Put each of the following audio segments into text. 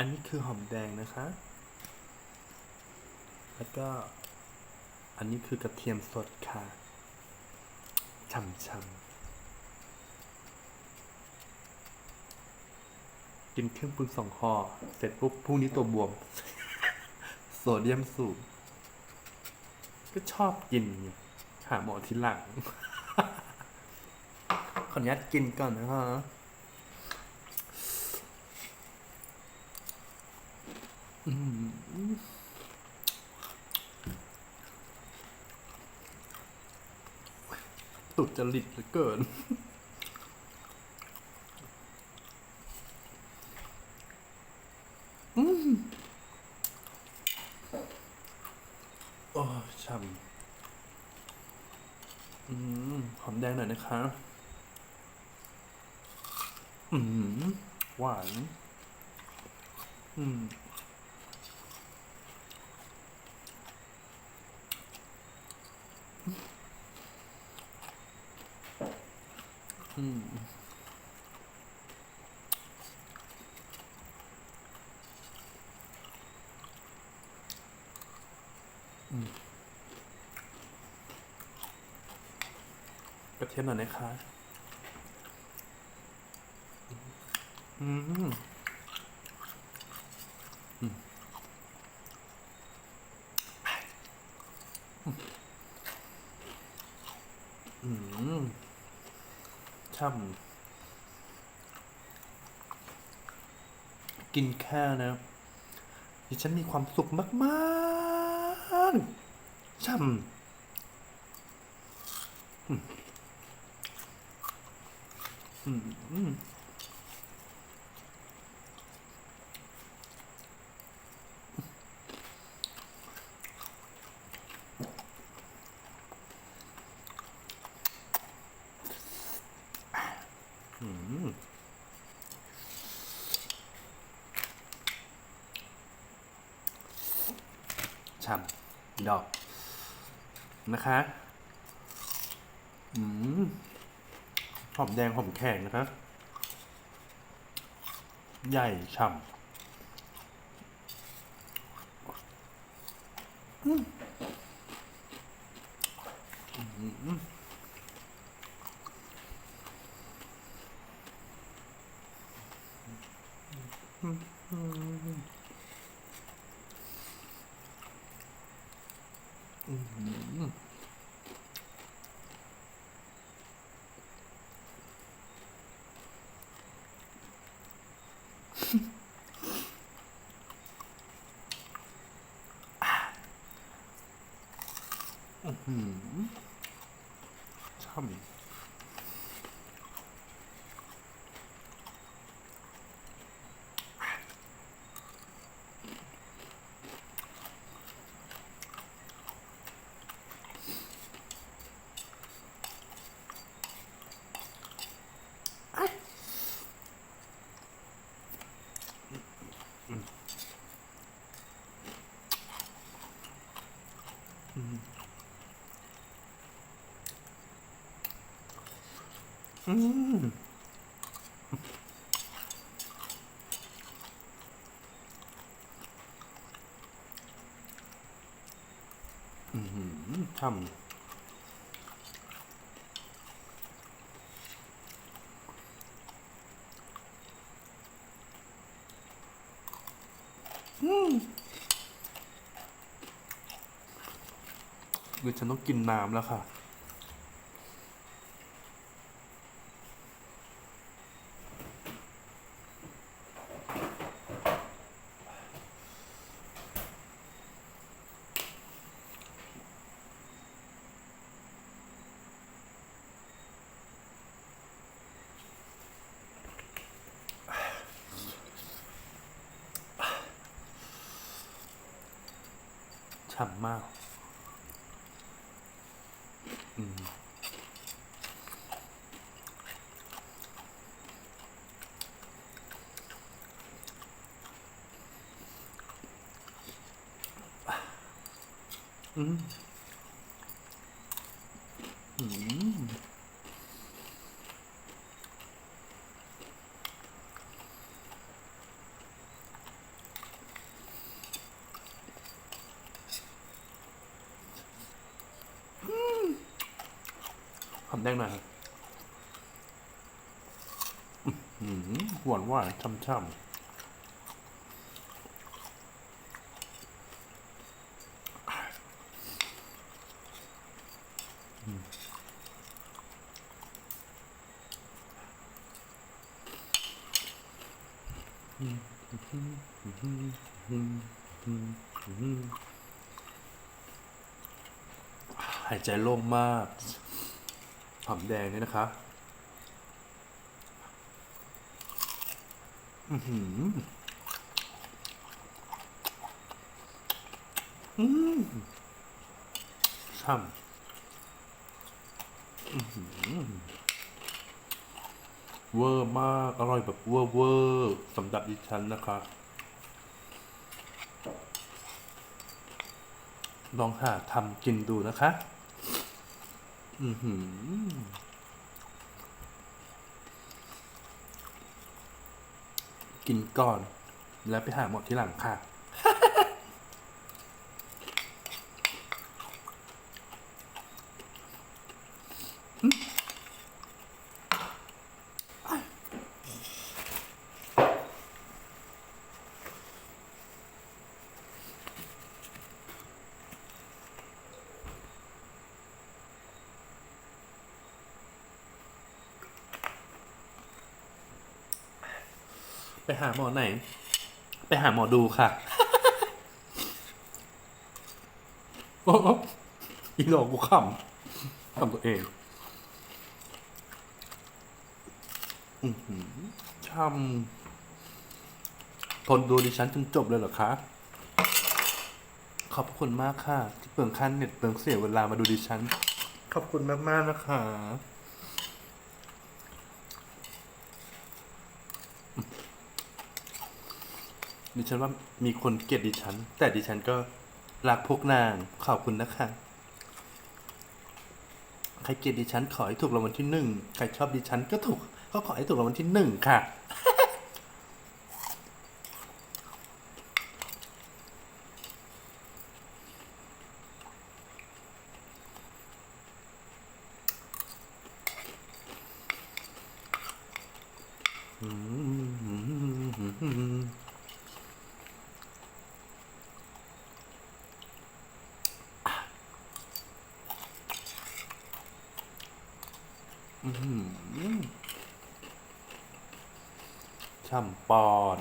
อันนี้คือหอมแดงนะคะ แล้วก็อันนี้คือกระเทียมสดค่ะช่ำๆกินเครื่องปรุงสองห่อเสร็จปุ๊บพรุ่งนี้ตัวบวม โซเดียมสูง ก็ชอบกินไงหาหมอทีหลัง ขออนุญาตกินก่อนนะฮะ ตุดจริตเหลือเกิน อืมโอ้ช่ำอืมหอมแดงหน่อยนะคะ อืม หวาน อืม กระเทียมหน่อยนะคะ อืม อืม อืม ช่ำ กินแค่นะดิฉันมีความสุขมากๆช่ำอืมอืมอืมอืม ฉ่ำดอกนะคะอืมหอมแดงหอมแข็งนะคะ ใหญ่ฉ่ำอืมอืม ช่ำอืมอืมช่ำ อืมเดี๋ยวฉันต้องกินน้ำแล้วค่ะ ฉ่ำมาก อืมอืมอืม อ หอมแดงหน่อยครับหวานหวานช่ำๆหายใจโล่งมาก หอมแดงเนี่ยนะคะอือหืออืมช่ำอื้อหือเวอร์มาก อร่อยแบบเวอร์เวอร์สำหรับดิฉันนะคะลองหาทำกินดูนะคะ อือหือกินก่อน แล้วไปหาหมดที่หลังค่ะ ไปหาหมอไหน ไปหาหมอดูค่ะโอ้โหอีหลอกกูขำขำตัวเองช่ำทนดูดิฉันจนจบเลยเหรอคะ ขอบคุณมากค่ะ ที่เปลืองค่าเน็ตเปลืองเสียเวลามาดูดิฉัน ขอบคุณมาก ๆ นะคะ ดิฉันว่ามีคนเกลียดดิฉัน แต่ดิฉันก็รักพวกนางขอบคุณนะคะ ใครเกลียดดิฉันขอให้ถูกรางวัลที่หนึ่งใครชอบดิฉันก็ถูกก็ขอให้ถูกรางวัลที่หนึ่งค่ะ ช่ำปอด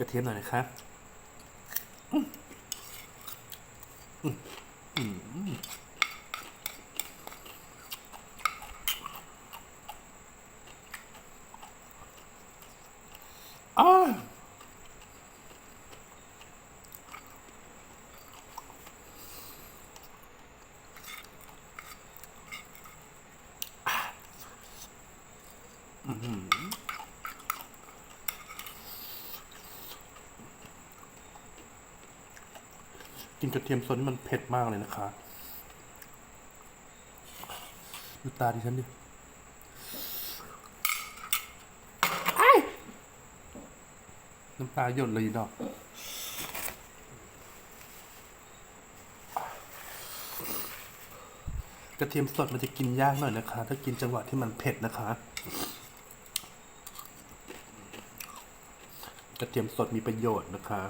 กระเทียมหน่อยนะครับ อ้าว กินกระเทียมซนนี่มันเผ็ดมากเลยนะคะดูตาดิฉันดิน้ำตาหยดเลยอีดอกกระเทียมสดมันจะกินยากหน่อยนะคะ ถ้ากินจังหวะที่มันเผ็ดนะคะ กระเทียมสดมีประโยชน์นะคะ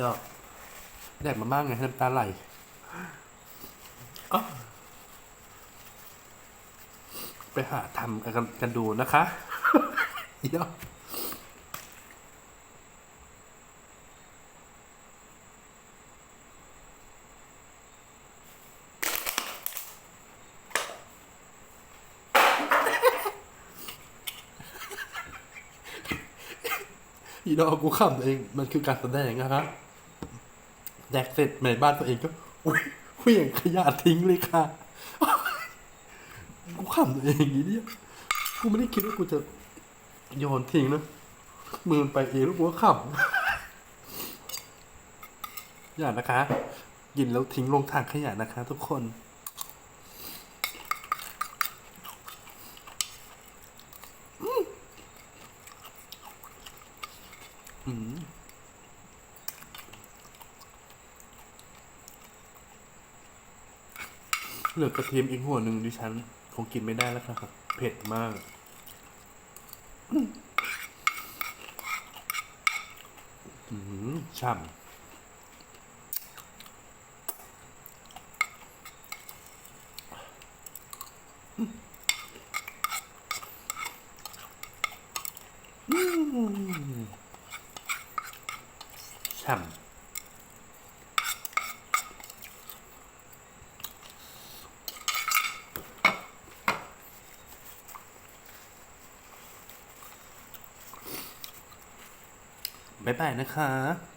ดอกแดกมามากไงให้น้ำตาไหลไปหาทำกันกันดูนะคะอีดอ อีดอกกูขำตัวเอง มันคือการแสดงนะครับแดกเสร็จในบ้านตัวเองก็อุ้ยเวี่ยงขยะทิ้งเลยค่ะ กูขำตัวเองอย่างนี้เนี่ยกูไม่ได้คิดว่ากูจะโยนทิ้งนะ มือนไปเองแล้วกูก็ขำอย่านะคะ กินแล้วทิ้งลงทางขยะนะคะ ทุกคน เหลือกระเทียมอีกหัวหนึ่งดิฉัน คงกินไม่ได้แล้วครับ เผ็ดมาก อืมฉ่ำอืม ฉ่ำบ๊ายบายนะคะ